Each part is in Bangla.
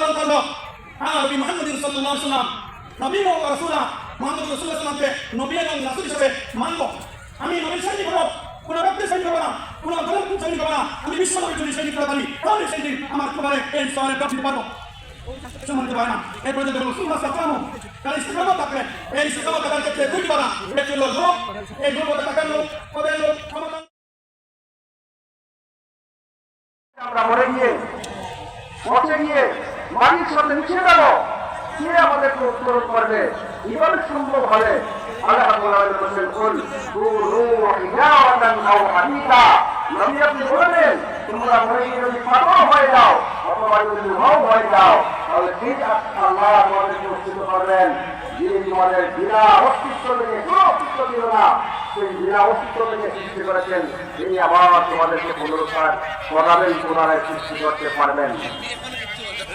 নবী মুহাম্মদ সাল্লাল্লাহু আলাইহি ওয়াসাল্লাম নবী রাসূলা মুহাম্মদ রাসূলুল্লাহ সাল্লামকে নবী এবং রাসূল হিসেবে মানব আমি নবীর সঙ্গে করব কোন ব্যক্তির সঙ্গে করব না কোন দলের সঙ্গে করব না আমি বিশ্ব নবীর সঙ্গে করতে পারি তাহলে সেই আমার তোমার এই শহরে প্রাপ্তি পারব সম্মানিত হয় ক্ষমতা আমরা মরে গিয়ে গিয়ে মাটির সাথে মিশে গেল। কে আমাদেরকে উত্তরণ করবে। কীভাবে সম্ভব হাদিদা। নবী আপনি বলেন তাহলে করবেন। তোমাদের বিনা অস্তিত্ব অস্তিত্ব না বিনা অস্তিত্ব তিনি আবার তোমাদেরকে পুনরুদ্ধার করাবেন, পুনরায় সৃষ্টি করতে পারবেন।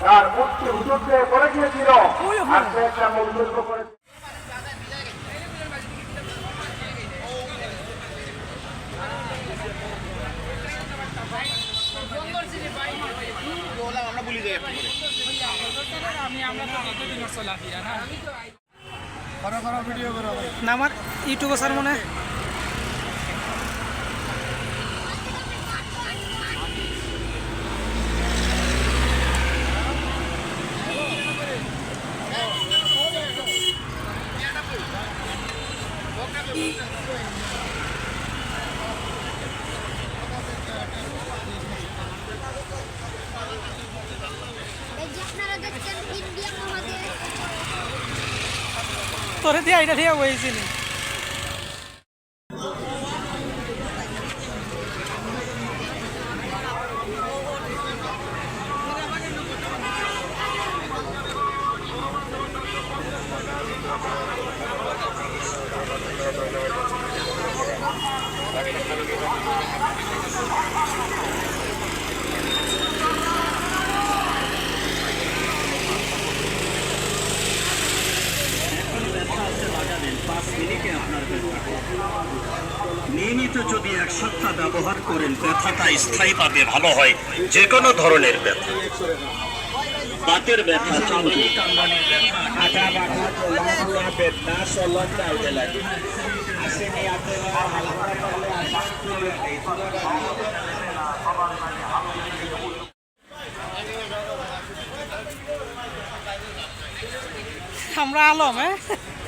তার উচ্চ হুজুরকে করে গিয়েছিল আর সে একটা মন্তব্য করেছে না আমার ইউটিউবে স্যার মনে তোরে দিয়ে আইটা দিয়ে হয়েছিল নিয়মিত যদি এক সপ্তাহ ব্যবহার করেন, ব্যথাটা স্থায়ীভাবে ভালো হয় যে কোনো ধরনের ব্যথা। বাতের ব্যথা চামড়ি কামড়ানির ব্যথা করলে